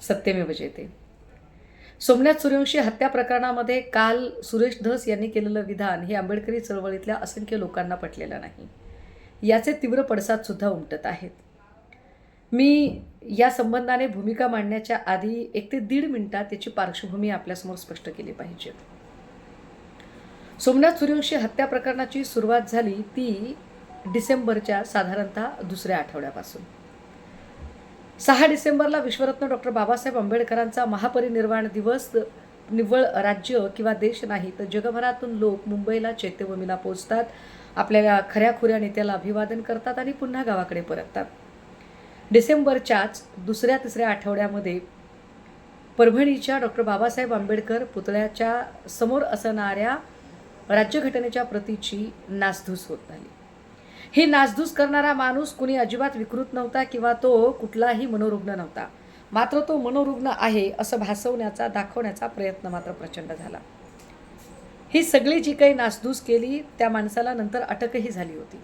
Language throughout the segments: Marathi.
सत्यमेव जयते सोमनाथ सूर्यवंशी हत्या प्रकरणामध्ये काल सुरेश धस यांनी केलेलं विधान हे आंबेडकरी चळवळीतल्या असंख्य लोकांना पटलेलं नाही. याचे तीव्र पडसादसुद्धा उमटत आहेत. मी या संबंधाने भूमिका मांडण्याच्या आधी एक ते दीड मिनिटात त्याची पार्श्वभूमी आपल्यासमोर स्पष्ट केली पाहिजे. सोमनाथ सूर्यवंशी हत्या प्रकरणाची सुरुवात झाली ती डिसेंबरच्या साधारणतः दुसऱ्या आठवड्यापासून. सहा डिसेंबरला विश्वरत्न डॉक्टर बाबासाहेब आंबेडकरांचा महापरिनिर्वाण दिवस निव्वळ राज्य किंवा देश नाही तर जगभरातून लोक मुंबईला चैत्यभूमीला पोचतात आपल्या खऱ्याखुऱ्या नेत्याला अभिवादन करतात आणि पुन्हा गावाकडे परततात. डिसेंबरच्याच दुसऱ्या तिसऱ्या आठवड्यामध्ये परभणीच्या डॉक्टर बाबासाहेब आंबेडकर पुतळ्याच्या समोर असणाऱ्या राज्यघटनेच्या प्रतीची नासधूस होत आली ही नासधूस करणारा माणूस कुणी अजिबात विकृत नव्हता किंवा तो कुठलाही मनोरुग्ण नव्हता. मात्र तो मनोरुग्ण आहे असं भासवण्याचा दाखवण्याचा प्रयत्न मात्र प्रचंड झाला. ही सगळी जी काही नासधूस केली त्या माणसाला नंतर अटकही झाली होती.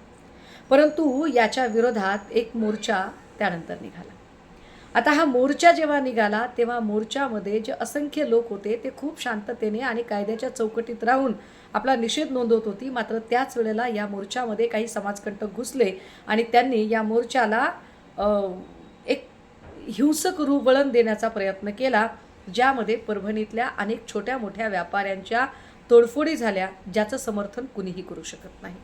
परंतु याच्या विरोधात एक मोर्चा त्यानंतर निघाला. आता हा मोर्चा जेव्हा निघाला तेव्हा मोर्चामध्ये जे असंख्य लोक होते ते खूप शांततेने आणि कायद्याच्या चौकटीत राहून आपला निषेध नोंदवत होती. मात्र त्याच वेळेला या मोर्चामध्ये काही समाजकंटक घुसले आणि त्यांनी या मोर्चाला एक हिंसक रूप वळण देण्याचा प्रयत्न केला ज्यामध्ये परभणीतल्या अनेक छोट्या मोठ्या व्यापाऱ्यांच्या तोडफोडी झाल्या ज्याचं समर्थन कुणीही करू शकत नाही.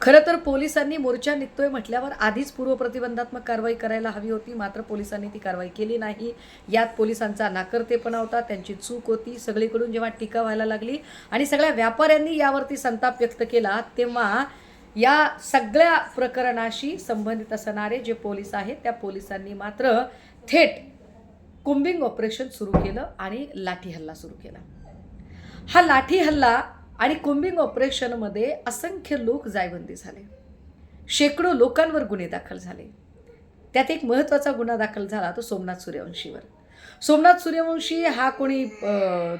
खरं तर पोलिसांनी मोर्चा निघतोय म्हटल्यावर आधीच पूर्वप्रतिबंधात्मक कारवाई करायला हवी होती. मात्र पोलिसांनी ती कारवाई केली नाही. यात पोलिसांचा नाकर्तेपणा होता. त्यांची चूक होती. सगळीकडून जेव्हा टीका व्हायला लागली आणि सगळ्या व्यापाऱ्यांनी यावरती संताप व्यक्त केला तेव्हा या सगळ्या प्रकरणाशी संबंधित असणारे जे पोलीस आहेत त्या पोलिसांनी मात्र थेट कुंबिंग ऑपरेशन सुरू केलं आणि लाठी हल्ला सुरू केला. हा लाठी हल्ला आणि कुंबिंग ऑपरेशनमध्ये असंख्य लोक जायबंदी झाले. शेकडो लोकांवर गुन्हे दाखल झाले. त्यात एक महत्त्वाचा गुन्हा दाखल झाला तो सोमनाथ सूर्यवंशीवर. सोमनाथ सूर्यवंशी हा कोणी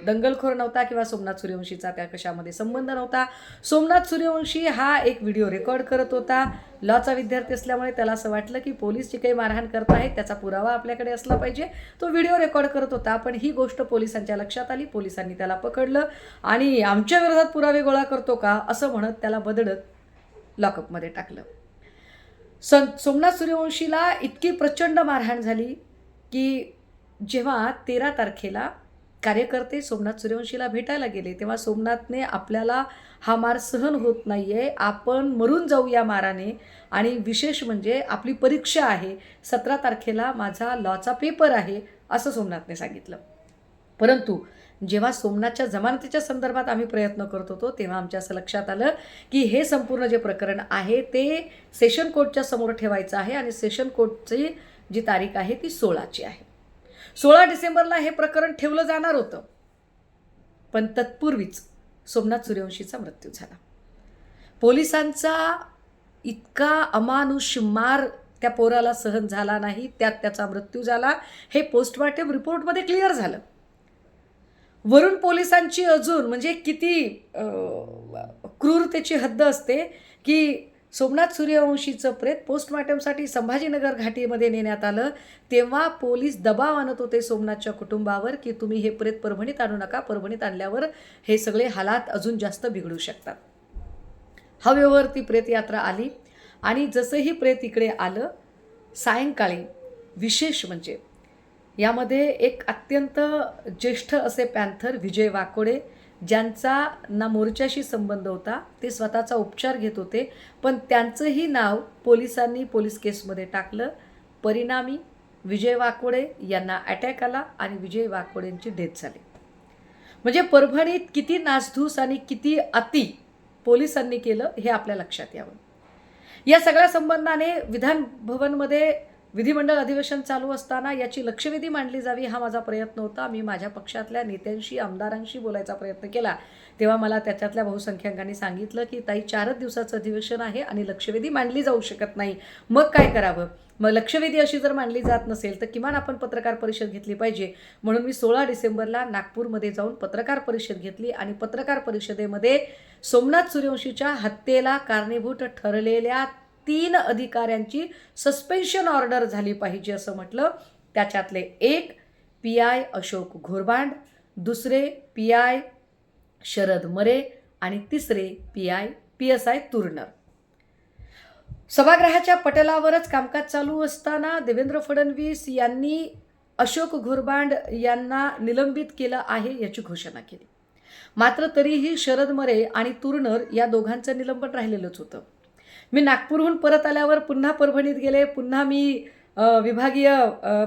दंगलखोर नव्हता किंवा सोमनाथ सूर्यवंशीचा त्या कशामध्ये संबंध नव्हता. सोमनाथ सूर्यवंशी हा एक व्हिडिओ रेकॉर्ड करत होता. लॉचा विद्यार्थी असल्यामुळे त्याला असं वाटलं की पोलीस जे काही मारहाण करत आहेत त्याचा पुरावा आपल्याकडे असला पाहिजे. तो व्हिडिओ रेकॉर्ड करत होता. पण ही गोष्ट पोलिसांच्या लक्षात आली. पोलिसांनी त्याला पकडलं. आणि आमच्या विरोधात पुरावे गोळा करतो का? असं म्हणत त्याला बदडत लॉकअपमध्ये टाकलं. सन सोमनाथ सूर्यवंशीला इतकी प्रचंड मारहाण झाली की जेव्हा तेरा तारखेला कार्यकर्ते सोमनाथ सूर्यवंशीला भेटायला गेले तेव्हा सोमनाथने आपल्याला हा मार सहन होत नाही आहे आपण मरून जाऊ या माराने. आणि विशेष म्हणजे आपली परीक्षा आहे. सतरा तारखेला माझा लॉचा पेपर आहे असं सोमनाथने सांगितलं. परंतु जेव्हा सोमनाथच्या जमानतीच्या संदर्भात आम्ही प्रयत्न करत होतो तेव्हा आमच्या असं लक्षात आलं की हे संपूर्ण जे प्रकरण आहे ते सेशन कोर्टच्या समोर ठेवायचं आहे. आणि सेशन कोर्टची जी तारीख आहे ती सोळाची आहे. सोळा डिसेंबरला हे प्रकरण ठेवलं जाणार होतं. पण तत्पूर्वीच सोमनाथ सूर्यवंशीचा मृत्यू झाला. पोलिसांचा इतका अमानुष मार त्या पोराला सहन झाला नाही त्यात त्याचा मृत्यू झाला. हे पोस्टमॉर्टम रिपोर्टमध्ये क्लिअर झालं. वरून पोलिसांची अजून म्हणजे किती क्रूरतेची हद्द असते की सोमनाथ सूर्यवंशीचं प्रेत पोस्टमॉर्टमसाठी संभाजीनगर घाटीमध्ये नेण्यात आलं. तेव्हा पोलीस दबाव आणत होते सोमनाथच्या कुटुंबावर की तुम्ही हे प्रेत परभणीत आणू नका. परभणीत आणल्यावर हे सगळे हालात अजून जास्त बिघडू शकतात. हवेवर ती प्रेतयात्रा आली आणि जसंही प्रेत इकडे आलं सायंकाळी विशेष म्हणजे यामध्ये एक अत्यंत ज्येष्ठ असे पॅन्थर विजय वाकोडे ज्यांचा ना मोर्चाशी संबंध होता ते स्वतःचा उपचार घेत होते. पण त्यांचंही नाव पोलिसांनी पोलीस केसमध्ये टाकलं. परिणामी विजय वाकोडे यांना अटॅक आला आणि विजय वाकोडेंची डेथ झाली. म्हणजे परभणीत किती नासधूस आणि किती अति पोलिसांनी केलं हे आपल्या लक्षात यावं. या सगळ्या संबंधाने विधान भवनमध्ये विधिमंडळ अधिवेशन चालू असताना याची लक्षवेधी मांडली जावी हा माझा प्रयत्न होता. मी माझ्या पक्षातल्या नेत्यांशी आमदारांशी बोलायचा प्रयत्न केला. तेव्हा मला त्याच्यातल्या बहुसंख्याकांनी सांगितलं की ताई चारच दिवसाचं अधिवेशन आहे आणि लक्षवेधी मांडली जाऊ शकत नाही. मग काय करावं? मग लक्षवेधी अशी जर मांडली जात नसेल तर किमान आपण पत्रकार परिषद घेतली पाहिजे. म्हणून मी सोळा डिसेंबरला नागपूरमध्ये जाऊन पत्रकार परिषद घेतली आणि पत्रकार परिषदेमध्ये सोमनाथ सूर्यवंशीच्या हत्येला कारणीभूत ठरलेल्या तीन अधिकाऱ्यांची सस्पेन्शन ऑर्डर झाली पाहिजे असं म्हटलं. त्याच्यातले एक पी आय अशोक घोरबांड दुसरे पी आय शरद मरे आणि तिसरे P I P S I Turner. सभागृहाच्या पटलावरच कामकाज चालू असताना देवेंद्र फडणवीस यांनी अशोक घोरबांड यांना निलंबित केलं आहे याची घोषणा केली. मात्र तरीही शरद मरे आणि तुर्नर या दोघांचं निलंबन राहिलेलंच होतं. मी नागपूरहून परत आल्यावर पुन्हा परभणीत गेले पुन्हा मी विभागीय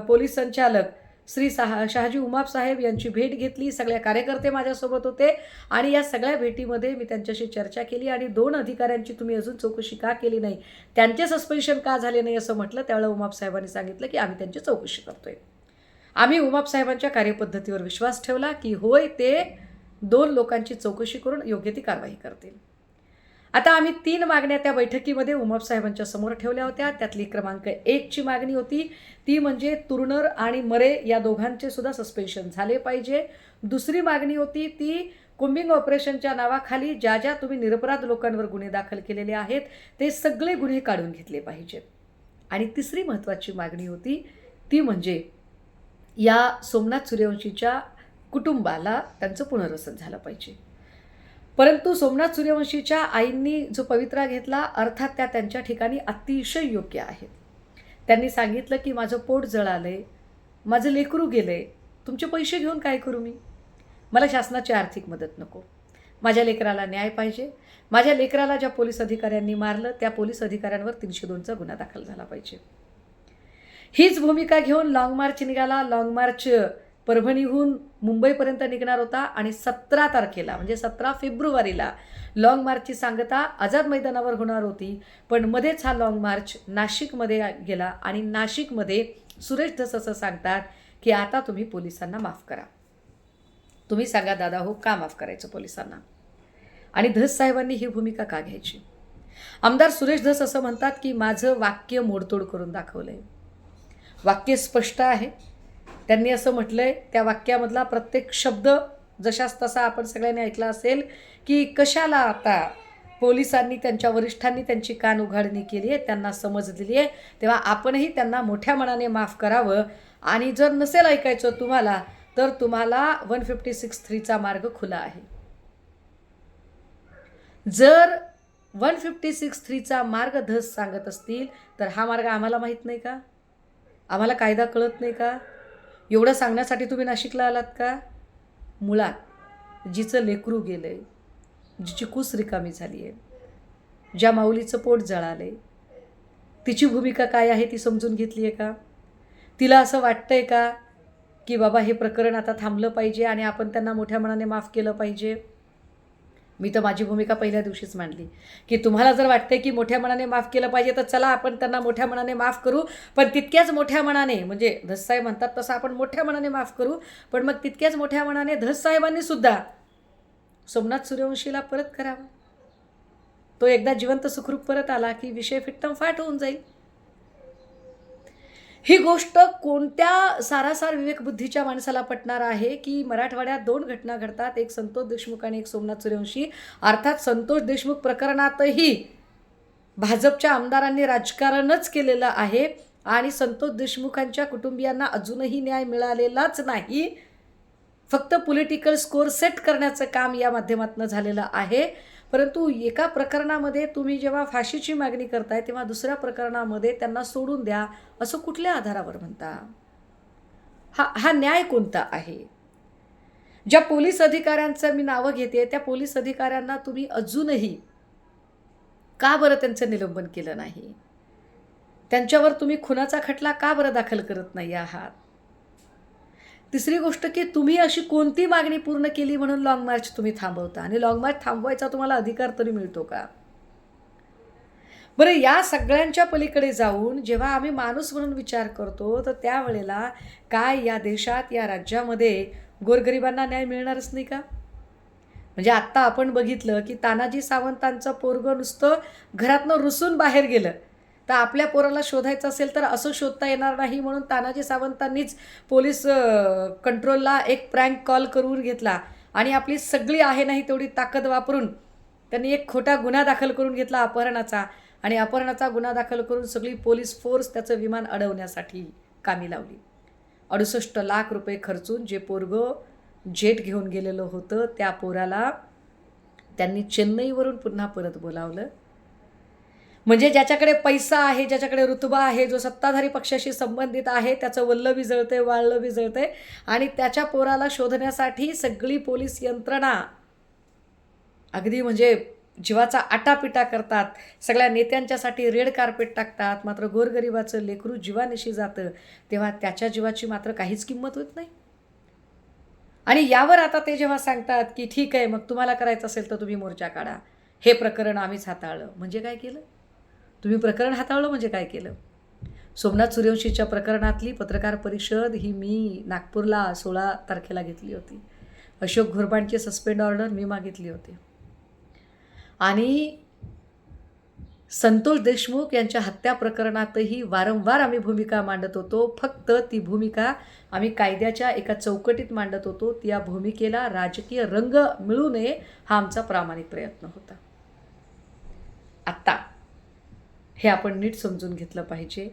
पोलीस संचालक श्री सहा शहाजी उमाप साहेब यांची भेट घेतली सगळ्या कार्यकर्ते माझ्यासोबत होते आणि या सगळ्या भेटीमध्ये मी त्यांच्याशी चर्चा केली आणि दोन अधिकाऱ्यांची तुम्ही अजून चौकशी का केली नाही त्यांचे सस्पेन्शन का झाले नाही असं म्हटलं त्यावेळेला उमाप साहेबांनी सांगितलं की आम्ही त्यांची चौकशी करतोय. आम्ही उमाप साहेबांच्या कार्यपद्धतीवर विश्वास ठेवला की होय ते दोन लोकांची चौकशी करून योग्य ती कारवाई करतील. आता आम्ही तीन मागण्या त्या बैठकीमध्ये उमाप साहेबांच्या समोर ठेवल्या होत्या. त्यातली क्रमांक एकची मागणी होती. ती म्हणजे तुरनर आणि मरे या दोघांचे सुद्धा सस्पेन्शन झाले पाहिजे. दुसरी मागणी होती ती कुंबिंग ऑपरेशनच्या नावाखाली ज्या ज्या तुम्ही निरपराध लोकांवर गुन्हे दाखल केलेले आहेत ते सगळे गुन्हे काढून घेतले पाहिजेत आणि तिसरी महत्त्वाची मागणी होती ती म्हणजे या सोमनाथ सूर्यवंशीच्या कुटुंबाला त्यांचं पुनर्वसन झालं पाहिजे. परंतु सोमनाथ सूर्यवंशीच्या आईंनी जो पवित्रा घेतला अर्थात त्या त्यांच्या ठिकाणी अतिशय योग्य आहेत. त्यांनी सांगितलं की माझं पोट जळालंय माझं लेकरू गेलंय तुमचे पैसे घेऊन काय करू मी? मला शासनाची आर्थिक मदत नको. माझ्या लेकराला न्याय पाहिजे. माझ्या लेकराला ज्या पोलीस अधिकाऱ्यांनी मारलं त्या पोलीस अधिकाऱ्यांवर तीनशे दोनचा गुन्हा दाखल झाला पाहिजे. हीच भूमिका घेऊन लाँग मार्च निघाला. लाँग मार्च परभणीहून मुंबईपर्यंत निघणार होता आणि सतरा तारखेला म्हणजे सतरा फेब्रुवारीला लाँग मार्चची सांगता आझाद मैदानावर होणार होती. पण मध्येच हा लाँग मार्च नाशिकमध्ये गेला आणि नाशिकमध्ये सुरेश धस असं सांगतात की आता तुम्ही पोलिसांना माफ करा. तुम्ही सांगा दादा हो का माफ करायचं पोलिसांना? आणि धस साहेबांनी ही भूमिका का घ्यायची? आमदार सुरेश धस असं म्हणतात की माझं वाक्य मोडतोड करून दाखवलं आहे वाक्य स्पष्ट आहे. त्यांनी असं म्हटलं आहे त्या वाक्यामधला प्रत्येक शब्द जशाच तसा आपण सगळ्यांनी ऐकला असेल की कशाला आता पोलिसांनी त्यांच्या वरिष्ठांनी त्यांची कान उघाडणी केली आहे त्यांना समज दिली आहे तेव्हा आपणही त्यांना मोठ्या मनाने माफ करावं. आणि जर नसेल ऐकायचं तुम्हाला तर तुम्हाला वन फिफ्टी सिक्स थ्रीचा मार्ग खुला आहे. जर वन फिफ्टी सिक्स थ्रीचा मार्ग धस सांगत असतील तर हा मार्ग आम्हाला माहीत नाही का? आम्हाला कायदा कळत नाही का? एवढं सांगण्यासाठी तुम्ही नाशिकला आलात का? मुळात जिचं लेकरू गेलं आहे जिची कुस रिकामी झाली आहे ज्या माऊलीचं पोट जळालं आहे तिची भूमिका काय आहे ती समजून घेतली आहे का? तिला असं वाटतं आहे का की बाबा हे प्रकरण आता थांबलं पाहिजे आणि आपण त्यांना मोठ्या मनाने माफ केलं पाहिजे? मी तर माझी भूमिका पहिल्या दिवशीच मांडली. की तुम्हाला जर वाटते की मोठ्या मनाने माफ केलं पाहिजे तर चला आपण त्यांना मोठ्या मनाने माफ करू. पण तितक्याच मोठ्या मनाने म्हणजे धससाहेब म्हणतात तसं आपण मोठ्या मनाने माफ करू पण मग तितक्याच मोठ्या मनाने धससाहेबांनी सुद्धा सोमनाथ सूर्यवंशीला परत करावा. तो एकदा जिवंत सुखरूप परत आला की विषय फिट्टम फाट होऊन जाईल. ही गोष्ट कोणत्या सारासार विवेकबुद्धीच्या माणसाला पटणार आहे की मराठवाड्यात दोन घटना घडतात? एक संतोष देशमुख आणि एक सोमनाथ सूर्यवंशी. अर्थात संतोष देशमुख प्रकरणातही भाजपच्या आमदारांनी राजकारणच केलेलं आहे आणि संतोष देशमुखांच्या कुटुंबियांना अजूनही न्याय मिळालेलाच नाही. फक्त पॉलिटिकल स्कोर सेट करण्याचं काम या माध्यमातून झालेलं आहे. परंतु एका प्रकरणामध्ये तुम्ही जेव्हा फाशीची मागणी करताय तेव्हा दुसऱ्या प्रकरणामध्ये त्यांना सोडून द्या असं कुठल्या आधारावर म्हणता? हा हा न्याय कोणता आहे? ज्या पोलीस अधिकाऱ्यांचं मी नावं घेते त्या पोलीस अधिकाऱ्यांना तुम्ही अजूनही का बरं त्यांचं निलंबन केलं नाही? त्यांच्यावर तुम्ही खुनाचा खटला का बरं दाखल करत नाही आहात? तिसरी गोष्ट की तुम्ही अशी कोणती मागणी पूर्ण केली म्हणून लाँग मार्च तुम्ही थांबवता? आणि लाँग मार्च थांबवायचा तुम्हाला अधिकार तरी मिळतो का? बरं या सगळ्यांच्या पलीकडे जाऊन जेव्हा आम्ही माणूस म्हणून विचार करतो तर त्यावेळेला काय या देशात या राज्यामध्ये गोरगरिबांना न्याय मिळणारच नाही का? म्हणजे आत्ता आपण बघितलं की तानाजी सावंतांचं पोरगं नुसतं घरातनं रुसून बाहेर गेलं. तर आपल्या पोराला शोधायचं असेल तर असं शोधता येणार नाही म्हणून तानाजी सावंतांनीच पोलीस कंट्रोलला एक प्रँक कॉल करून घेतला. आणि आपली सगळी आहे नाही तेवढी ताकद वापरून त्यांनी एक खोटा गुन्हा दाखल करून घेतला अपहरणाचा. आणि अपहरणाचा गुन्हा दाखल करून सगळी पोलीस फोर्स त्याचं विमान अडवण्यासाठी कामी लावली. अडुसष्ट लाख रुपये खर्चून जे पोरगं जेट घेऊन गेलेलं होतं त्या पोराला त्यांनी चेन्नईवरून पुन्हा परत बोलावलं. म्हणजे ज्याच्याकडे पैसा आहे ज्याच्याकडे रुतबा आहे जो सत्ताधारी पक्षाशी संबंधित आहे त्याचं वल्ल विजळते वाळलं विजळते आणि त्याच्या पोराला शोधण्यासाठी सगळी पोलीस यंत्रणा अगदी म्हणजे जीवाचा आटापिटा करतात. सगळ्या नेत्यांच्यासाठी रेड कार्पेट टाकतात. मात्र गोरगरिबाचं लेकरू जीवानिशी जातं. तेव्हा त्याच्या जीवाची मात्र काहीच किंमत होत नाही. आणि यावर आता ते जेव्हा सांगतात की ठीक आहे मग तुम्हाला करायचं असेल तर तुम्ही मोर्चा काढा. हे प्रकरण आम्हीच हाताळलं. म्हणजे काय केलं? तुम्ही प्रकरण हाताळलं म्हणजे काय केलं? सोमनाथ सूर्यवंशीच्या प्रकरणातली पत्रकार परिषद ही मी नागपूरला सोळा तारखेला घेतली होती. अशोक घोरबांची सस्पेंड ऑर्डर मी मागितली होती. आणि संतोष देशमुख यांच्या हत्या प्रकरणातही वारंवार आम्ही भूमिका मांडत होतो. फक्त ती भूमिका आम्ही कायद्याच्या एका चौकटीत मांडत होतो. ती या भूमिकेला राजकीय रंग मिळू नये हा आमचा प्रामाणिक प्रयत्न होता. आत्ता हे आपण नीट समजून घेतलं पाहिजे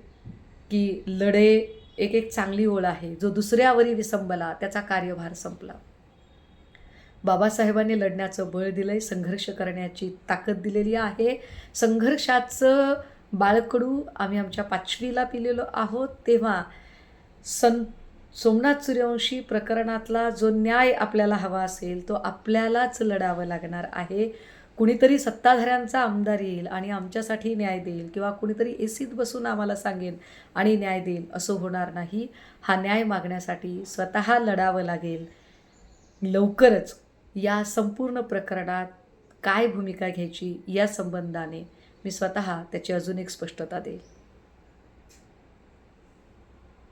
की लढे एक एक चांगली ओळ आहे जो दुसऱ्यावरी विसंबला त्याचा कार्यभार संपला. बाबासाहेबांनी लढण्याचं बळ दिलंय संघर्ष करण्याची ताकद दिलेली आहे. संघर्षाचं बाळकडू आम्ही आमच्या पाचवीला पिलेलो आहोत. तेव्हा सं सोमनाथ सूर्यवंशी प्रकरणातला जो न्याय आपल्याला हवा असेल तो आपल्यालाच लढावं लागणार आहे. कुणीतरी सत्ताधाऱ्यांचा आमदार येईल आणि आमच्यासाठी न्याय देईल किंवा कुणीतरी एसीत बसून आम्हाला सांगेल आणि न्याय देईल असं होणार नाही. हा न्याय मागण्यासाठी स्वतः लढावं लागेल. लवकरच या संपूर्ण प्रकरणात काय भूमिका घ्यायची या संबंधाने मी स्वतः त्याची अजून एक स्पष्टता देईल.